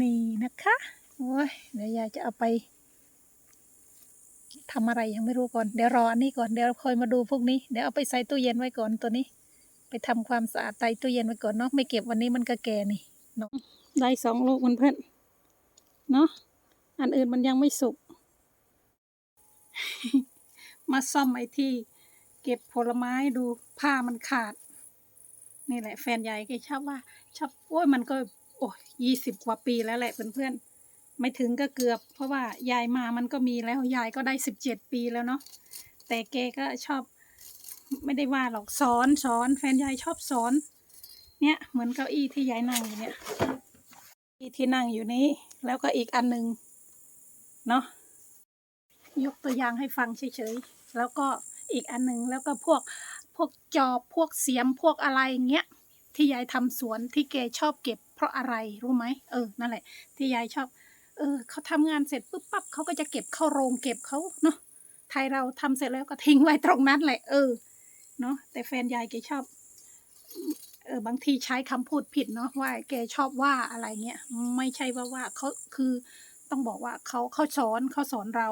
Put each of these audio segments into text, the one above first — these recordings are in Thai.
นี่นะคะโอ้ยเดี๋ยวยายจะเอาไปทำอะไรยังไม่รู้ก่อน เดี๋ยวรออันนี้ก่อน เดี๋ยวคอยมาดูพวกนี้ เดี๋ยวเอาไปใส่ตู้เย็นไว้ก่อนตัวนี้ ไปทำความสะอาดใส่ตู้เย็นไว้ก่อนเนาะ ไม่เก็บวันนี้มันก็แก่นี่เนาะได้สองลูกมันเพื่อนเนาะ อันอื่นมันยังไม่สุก มาซ่อมไอ้ที่ เก็บผลไม้ดูผ้ามันขาด นี่แหละ แฟนยายแกชอบว่าชอบโอ้ยมันก็ โอ้ยี่สิบกว่าปีแล้วแหละเพื่อนๆ ไม่ถึงก็เกือบ เพราะว่ายายมามันก็มีแล้วยายก็ได้สิบเจ็ดปีแล้วเนาะ แต่แกก็ชอบไม่ได้ว่าหรอกสอนสอนแฟนยายชอบสอน เนี่ยเหมือนเก้าอี้ที่ยายนั่งอยู่เนี่ยเก้าอี้ที่นั่งอยู่นี้ แล้วก็อีกอันหนึ่งเนาะยกตัวอย่างให้ฟังเฉยๆ แล้วก็อีกอันหนึ่งแล้วก็พวกพวกจอบพวกเสียมพวกอะไรอย่างเงี้ย ที่ยายทำสวนที่แกชอบเก็บ เพราะอะไรรู้ไหมเออนั่นแหละ ที่ยายชอบ เออเขาทำงานเสร็จปุ๊บปั๊บเขาก็จะเก็บเข้าโรงเก็บเขาเนาะไทยเราทำเสร็จแล้วก็ทิ้งไว้ตรงนั้นแหละ เออเนาะแต่แฟนยายแกชอบเออบางทีใช้คำพูดผิดเนาะว่าแกชอบว่าอะไรเงี้ยไม่ใช่ว่าว่าเขาคือต้องบอกว่าเขาเขาสอนเขาสอนเรา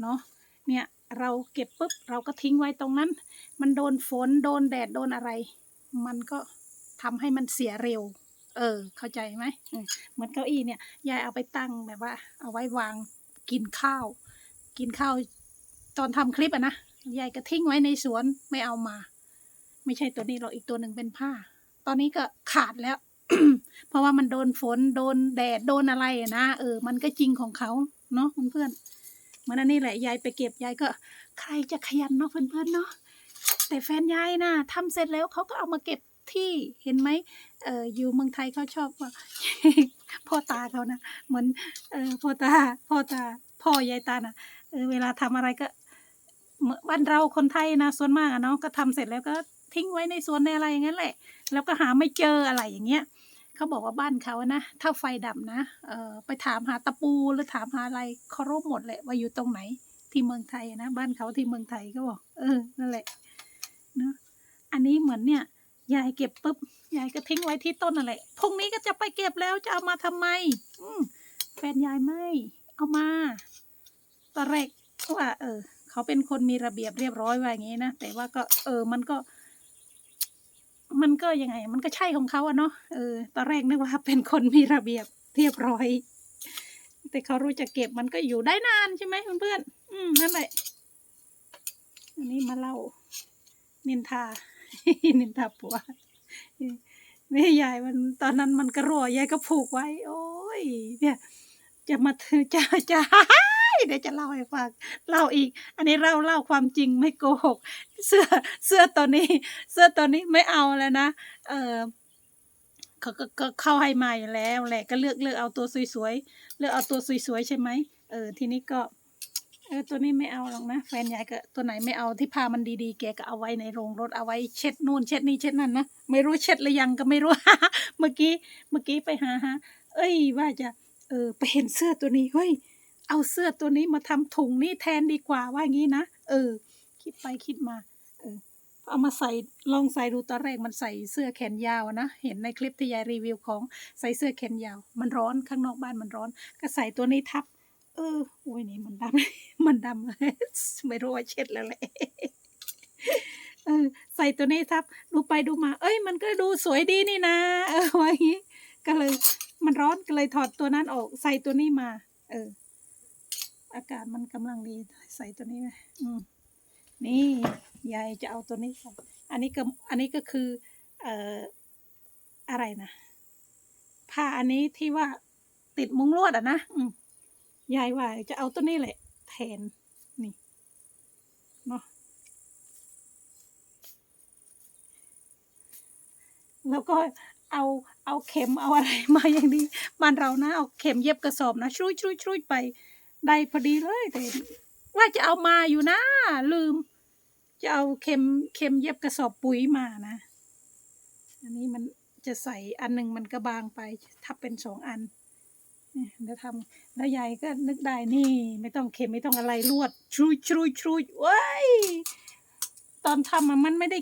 เนาะเนี่ยเราเก็บปุ๊บเราก็ทิ้งไว้ตรงนั้น มันโดนฝนโดนแดดโดนอะไร มันก็ ทำให้มันเสียเร็ว เออ เข้าใจไหมเหมือนเก้าอี้เนี่ย ยายเอาไปตั้งแบบว่า เอาไว้วางกินข้าว กินข้าว ตอนทำคลิปอะนะ ยายก็ทิ้งไว้ในสวนไม่เอามา ไม่ใช่ตัวนี้หรอกอีกตัวหนึ่งเป็นผ้า ตอนนี้ก็ขาดแล้ว เพราะว่ามันโดนฝนโดนแดดโดนอะไรนะ เออ มันก็จริงของเขาเนาะเพื่อนๆเมือนอันนี้แหละยายไปเก็บยายก็ ใครจะขยันเนาะเพื่อนๆเนาะแต่แฟนยายนะทำเสร็จแล้วเขาก็เอามาเก็บ ที่เห็นไหมเอออยู่เมืองไทยเขาชอบว่าพ่อตาเขานะเหมือนเออพ่อตาพ่อตาพ่อยายตานะเออเวลาทำอะไรก็บ้านเราคนไทยนะส่วนมากอะเนาะก็ทำเสร็จแล้วก็ทิ้งไว้ในสวนในอะไรอย่างนั้นแหละ แล้วก็หาไม่เจออะไรอย่างเงี้ยเขาบอกว่าบ้านเขานะ ถ้าไฟดับนะเออไปถามหาตะปูหรือถามหาอะไรเขารู้หมดแหละว่าอยู่ตรงไหนที่เมืองไทยนะ บ้านเขาที่เมืองไทยก็บอก เออนั่นแหละเนาะอันนี้เหมือนเนี่ย ยายเก็บปุ๊บยายก็ทิ้งไว้ที่ต้นนั่นแหละพรุ่งนี้ก็จะไปเก็บแล้วจะเอามาทำไม อืแฟนยายไม่ เอามาตอนแรกว่า เออ เขาเป็นคนมีระเบียบเรียบร้อยว่าอย่างนี้นะแต่ว่าก็ เออ มันก็ มันก็ยังไง มันก็ใช่ของเขาอะเนาะเออตอนแรกนึกว่าเป็นคนมีระเบียบเรียบร้อย แต่เขารู้จะเก็บมันก็อยู่ได้นานใช่ไหมเพื่อนๆอืมนั่นแหละอันนี้มาเล่านินทา นินทาผัวนี่ยายมันตอนนั้นมันกระรัวยายก็ผูกไว้ โอ้ย เนี่ย จะมาถือจะจะเดี๋ยวจะเล่าให้ฟังเล่าอีก อันนี้เล่าเล่าความจริงไม่โกหก เสื้อเสื้อตัวนี้ เสื้อตัวนี้ไม่เอาแล้วนะเออเขาก็เข้าให้มาอยู่แล้วแหละก็เลือกเลือกเอาตัวสวยๆเลือกเอาตัวสวยๆใช่ไหมเออทีนี้ก็ เออตัวนี้ไม่เอาหรอกนะ แฟนยายก็ตัวไหนไม่เอาที่พามันดีๆแกก็เอาไว้ในโรงรถเอาไว้เช็ดนู่นเช็ดนี่เช็ดนั่นนะไม่รู้เช็ดหรือยังก็ไม่รู้ เมื่อกี้เมื่อกี้ไปหาฮะเอ้ย ว่าจะ เออไปเห็นเสื้อตัวนี้เฮ้ยเอาเสื้อตัวนี้มาทำถุงนี่แทนดีกว่าว่าอย่างนี้นะเออ คิดไปคิดมา เออ เอามาใส่ลองใส่ดูตอนแรกมันใส่เสื้อแขนยาวนะเห็นในคลิปที่ยายรีวิวของใส่เสื้อแขนยาว มันร้อนข้างนอกบ้านมันร้อน ก็ใส่ตัวนี้ทับ เออโอ้ยนี่มันดำมันดำเลยไม่รู้ว่าเช็ดแล้วแหละเออใส่ตัวนี้ทับ ดูไปดูมา เอ้ย มันก็ดูสวยดีนี่นะ เออว่าอย่างนี้ ก็เลย มันร้อนก็เลยถอดตัวนั้นออก ใส่ตัวนี้มา เออ อากาศมันกำลังดี ใส่ตัวนี้ไหมอืมนี่ยายจะเอาตัวนี้ใส่ อันนี้ก็ อันนี้ก็คือ เอ่อ อะไรนะ ผ้าอันนี้ที่ว่าติดมุ้งลวดอะนะ อืม ยายว่าจะเอาตัวนี้แหละ แทน นี่ เนาะแล้วก็เอาเอาเข็มเอาอะไรมาอย่างนี้บ้านเรานะ เอาเข็มเย็บกระสอบนะช่วยช่วยช่วยไปได้พอดีเลยแต่ว่าจะเอามาอยู่นะ ลืม จะเอาเข็มเข็มเย็บกระสอบปุ๋ยมานะ อันนี้มันจะใส่อันหนึ่งมันก็บางไปถ้าเป็นสองอัน เดี๋ยวทำแล้วยายก็นึกได้นี่ ไม่ต้องเข็มไม่ต้องอะไรลวดชุยชุยชุยว้ยตอนทำอะมันไม่ได้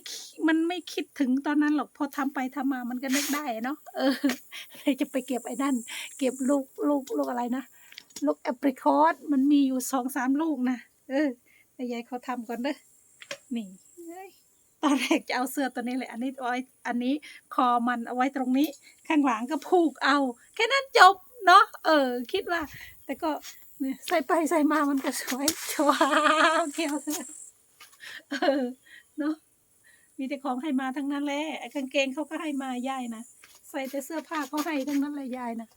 มันไม่คิดถึงตอนนั้นหรอกพอทำไปทำมามันก็นึกได้เนาะเออเลยจะไปเก็บไอ้นั่น เก็บลูกลูกลูกอะไรนะลูกแอปริคอตมันมีอยู่สองสามลูกนะเออแต่ยายเขาทำก่อนเด้อนี่ตอนแรกจะเอาเสื้อตัวนี้เลย อันนี้เอาไว้อันนี้คอมันเอาไว้ตรงนี้ ข้างหลังก็ผูกเอา แค่นั้นจบ เนาะเออ คิดว่า แต่ก็เนี่ยใส่ไปใส่มามันก็สวยชวาวเกี่ยวเลยเออเนาะมีแต่ของให้มาทั้งนั้นแหละไอ้กางเกงเขาก็ให้มายายนะใส่แต่เสื้อผ้าเขาให้ทั้งนั้นเลยยายนะ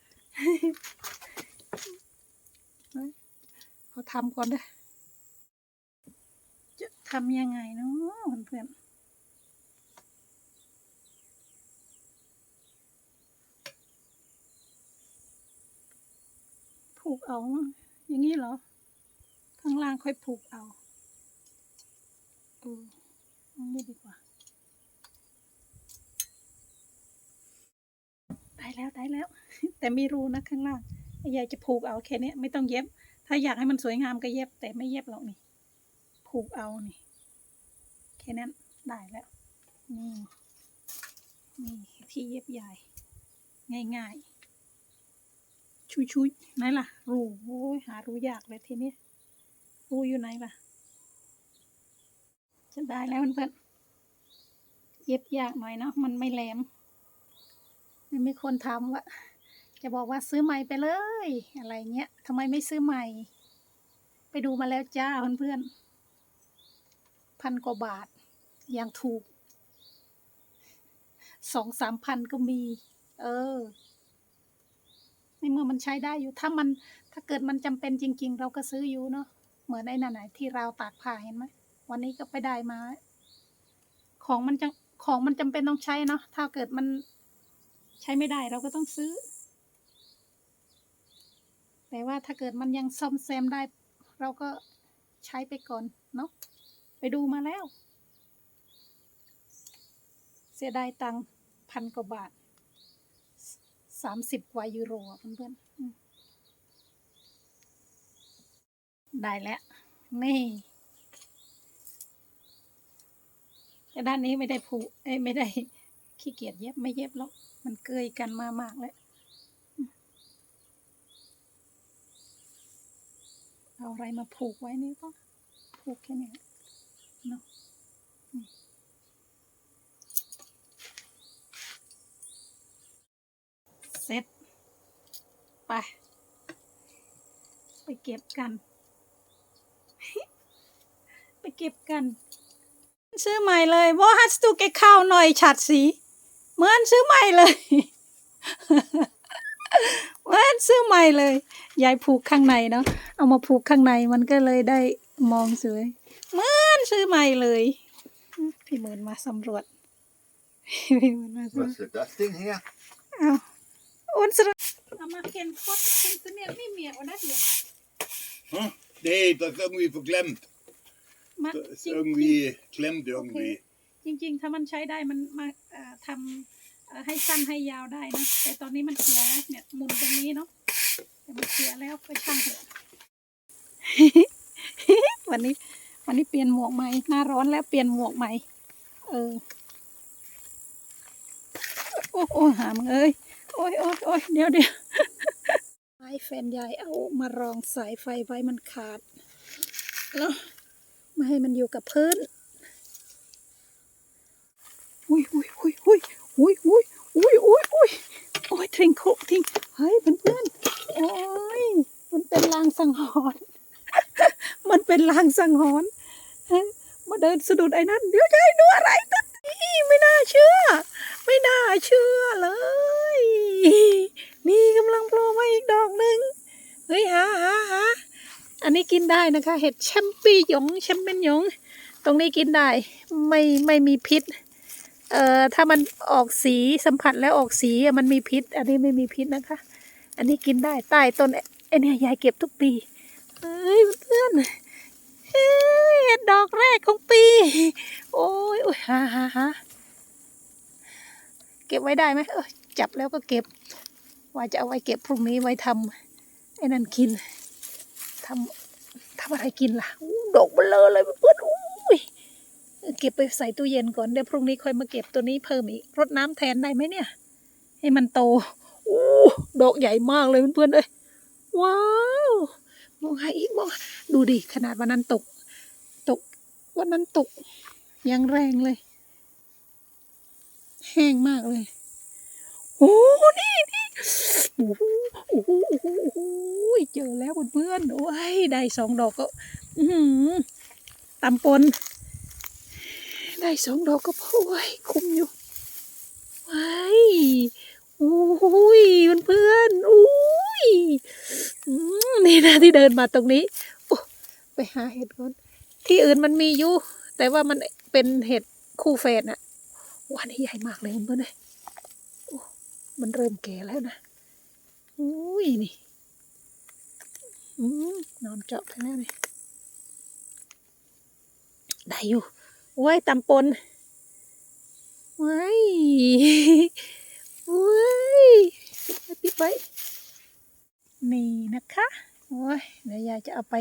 เขาทำก่อนเด้อจะทำยังไงเนาะเพื่อนๆ เอา อย่างนี้เหรอ ข้างล่างค่อยผูกเอาเออเอันนี้ดีกว่า ได้แล้วได้แล้ว แต่ไม่รู้นะข้างล่างยายจะผูกเอาแค่นี้ไม่ต้องเย็บ ถ้าอยากให้มันสวยงามก็เย็บ แต่ไม่เย็บหรอกนี่ ผูกเอานี่ แค่นั้นได้แล้ว นี่ นี่ที่เย็บใหญ่ ง่ายๆ ชุยๆไหนล่ะ รูโอ้ยหารูยากเลยทีนี้รูอยู่ไหนล่ะจะได้แล้วเพื่อนเย็บยากหน่อยเนาะมันไม่แหลมไม่มีคนทำวะจะบอกว่าซื้อใหม่ไปเลย อะไรเงี้ยทำไมไม่ซื้อใหม่ ไปดูมาแล้วจ้าเพื่อนๆพันกว่าบาท อย่างถูกสองสามพันก็มี เออ เมื่อมันใช้ได้อยู่ถ้ามันถ้าเกิดมันจำเป็นจริง ๆ เราก็ซื้ออยู่เนาะเหมือนไอ้นั่นไหนที่ราวตากผ้าเห็นไหมวันนี้ก็ไปได้มา ของมันจังของมันจำเป็นต้องใช้เนาะถ้าเกิดมันใช้ไม่ได้เราก็ต้องซื้อ แต่ว่าถ้าเกิดมันยังซ่อมแซมได้ เราก็ใช้ไปก่อนเนาะไปดูมาแล้ว เสียดายตังค์พันกว่าบาท สามสิบกว่ายูโรอะเพื่อนๆอืมได้แล้ว นี่แต่ด้านนี้ไม่ได้ผูกเอ้ไม่ได้ขี้เกียจเย็บไม่เย็บแล้วมันเกยกันมามากเลยอืมเอาอะไรมาผูกไว้นี่ก็ผูกแค่นี้เนาะนี่เซ็ต ไป ไปเก็บกัน ไปเก็บกัน ซื้อใหม่เลยว่าฮัสตูเกข้าวหน่อยฉัดสีเหมือนซื้อใหม่เลยเหมือนซื้อใหม่เลย ยายผูกข้างในเนาะเอามาผูกข้างในมันก็เลยได้มองสวยเหมือนซื้อใหม่เลย พี่หมื่นมาสำรวจพี่หมื่นมาสำรวจ What's the dusting here? เอาอุนสระเอามาเขียนโคตรเป็นตัว เนี่ยไม่เมียวันนั้นเดียว Huh? Nee, dat is irgendwie verklemmt. มา Dat จริ is ง irgendwie klemmt irgendwie. จริงๆ ถ้ามันใช้ได้มันมาเอ่อทำเอ่อให้สั้นให้ยาวได้นะ แต่ตอนนี้มันเสียแล้วเนี่ยหมุนตรงนี้เนาะแต่มันเสียแล้วก็ช่างเถอะวันนี้ วันนี้เปลี่ยนหมวกใหม่หน้าร้อนแล้วเปลี่ยนหมวกใหม่ เออ โอ้โอ้หามงเอ้ย โอ้ยโอ้ยโอ้ยเดี๋ยวเดี๋ยวไม้แฟนยายเอามารองสายไฟไว้มันขาดเนาะไม่ให้มันอยู่กับพื้นอุ้ยอุ้ยอุ้ยอุ้ยอุ้ยอุ้ยอุ้ยอุ้ยอุ้ยโอ้ยทิ้งคุกทิ้งเฮ้ยเพื่อนเพื่อนๆโอ้ยมันเป็นลางสังหรณ์มันเป็นลางสังหรณ์เฮ้ยมาเดินสะดุดไอ้นั่นเดี๋ยวจะให้ดูอะไรนะนี่ไม่น่าเชื่อ ไม่น่าเชื่อเลย นี่กำลังโผล่มาอีกดอกหนึ่งเฮ้ยหาหาหาอันนี้กินได้นะคะ เห็ดแชมปี้หยงแชมเปญหยง ตรงนี้กินได้ไม่ไม่มีพิษ เอ่อถ้ามันออกสีสัมผัสแล้วออกสีมันมีพิษ อันนี้ไม่มีพิษนะคะ อันนี้กินได้ใต้ต้นไอเนี่ยยายเก็บทุกปีเฮ้ยเพื่อนเฮ้ยเห็ดดอกแรกของปี โอ้ยโอ้ยฮ่าฮ่าฮ่าเก็บไว้ได้ไหมเออจับแล้วก็เก็บ ว่าจะเอาไว้เก็บพรุ่งนี้ไว้ทำไอ้นั่นกินทำทำอะไรกินล่ะอดอกเบลอเลยเพื่อนอุ้ยเก็บไปใส่ตู้เย็นก่อนเดี๋ยวพรุ่งนี้ค่อยมาเก็บตัวนี้เพิ่มอีกรดน้ำแทนได้ไหมเนี่ย ให้มันโตโอ้ดอกใหญ่มากเลยเพื่อนๆเอ้ยว้าวมองหาอีกมองดูดิขนาดวันนั้นตก ตกวันนั้นตกยังแรงเลย แห้งมากเลยโอ้นี่นี่ โอ้โหโอ้โหโอ้โหโอ้โหเจอแล้วเพื่อนๆโอ้ยได้สองดอกก็ตำปน ได้สองดอกก็พอไว้คุ้มอยู่ไว้โอ้ยเพื่อนๆอุ้ยนี่นะที่เดินมาตรงนี้โอ้ไปหาเห็ดก่อนที่อื่นมันมีอยู่ แต่ว่ามันเป็นเห็ดคู่แฝดน่ะวันนี้ใหญ่มากเลยเพื่อนๆเลย มันเริ่มแก่แล้วนะอุ้ยนี่อนอนเจาะไปแล้วนี่ได้อยู่โอ้ยตำปนว้ายโอ้ยปิดไว้นี่นะคะโอ้ยเดี๋ยวยายจะเอาไป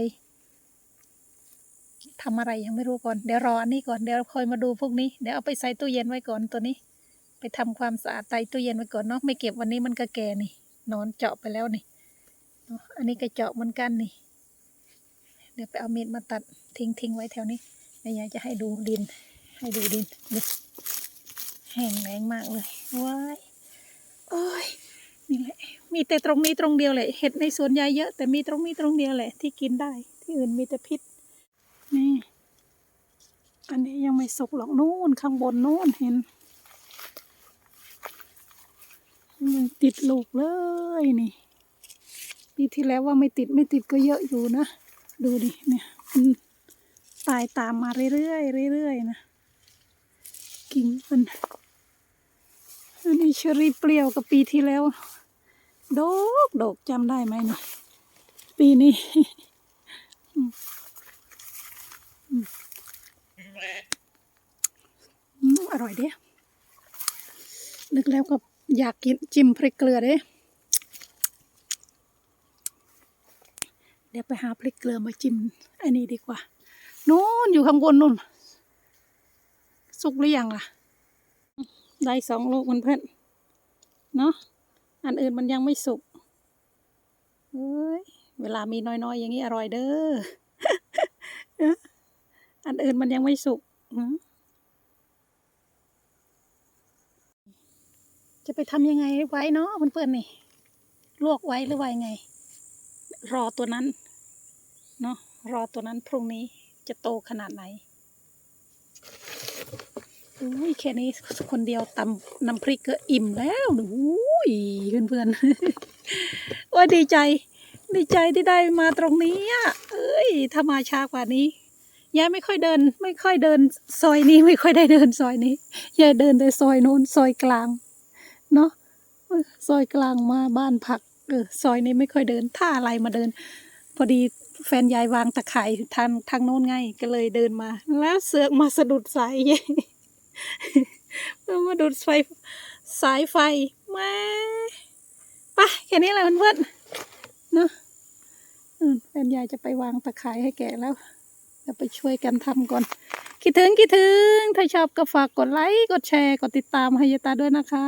ทำอะไรยังไม่รู้ก่อน เดี๋ยวรออันนี้ก่อน เดี๋ยวคอยมาดูพวกนี้ เดี๋ยวเอาไปใส่ตู้เย็นไว้ก่อนตัวนี้ ไปทำความสะอาดใต้ตู้เย็นไว้ก่อนเนาะไม่เก็บวันนี้มันก็แก่นี่นอนเจาะไปแล้วนี่เนาะอันนี้ก็เจาะเหมือนกันนี่ เดี๋ยวไปเอามีดมาตัดทิ้งทิ้งไว้แถวนี้เดี๋ยวยายจะให้ดูดิน ให้ดูดินดูแห้งแรงมากเลยว้ายโอ้ยนี่แหละ มีแต่ตรงนี้ตรงเดียวแหละเห็ดในสวนยายเยอะ แต่มีตรงนี้ตรงเดียวแหละ ที่กินได้ ที่อื่นมีแต่พิษนี่อันนี้ยังไม่สุกหรอกนู่นข้างบนนู่นเห็นยัง ติดลูกเลยนี่ ปีที่แล้วว่าไม่ติดไม่ติดก็เยอะอยู่นะ ดูดิเนี่ยมันตายตามมาเรื่อยๆเรื่อยๆนะกิ่งมันอันนี้เชอรี่เปรี้ยวกับปีที่แล้วดอกดกจำได้ไหมเนี่ยปีนี้อร่อยเด้นึกแล้วก็ อยากกินจิ้มพริกเกลือเด้เดี๋ยวไปหาพริกเกลือมาจิ้มอันนี้ดีกว่า นู่นอยู่ข้างบนนู่น สุกหรือยังล่ะ ได้สองลูกมันเพื่อนเนาะ อันอื่นมันยังไม่สุก เอ้ย เวลามีน้อยๆ อย่างนี้อร่อยเด้อ อันอื่นมันยังไม่สุกหือ จะไปทำยังไงไว้เนาะเพื่อนๆนี่ลวกไว้หรือว่ายังไง รอตัวนั้นเนาะรอตัวนั้นพรุ่งนี้จะโตขนาดไหนอุ้ยแค่นี้คนเดียวตำน้ำพริกก็อิ่มแล้วอุ้ยเพื่อนๆโอ้ยดีใจ ดีใจที่ได้มาตรงนี้อะเอ้ยถ้ามาช้ากว่านี้ยายไม่ค่อยเดิน ไม่ค่อยเดินซอยนี้ไม่ค่อยได้เดินซอยนี้ยายเดินแต่ซอยโน้นซอยกลาง เนาะซอยกลางมาบ้านผักเออซอยนี้ไม่ค่อยเดินถ้าอะไรมาเดิน พอดีแฟนยายวางตะข่ายทางทางโน้นไงก็เลยเดินมา แล้วเสือกมาสะดุดสายยายมันมาดูดไฟสายไฟแม่ไปะแค่นี้แหละเพื่อนๆเนาะแฟนยายจะไปวางตะข่ายให้แกแล้ว จะไปช่วยกันทำก่อน คิดถึงคิดถึง ถ้าชอบก็ฝากกดไลค์ กดแชร์ กดติดตามให้ยายตาด้วยนะคะ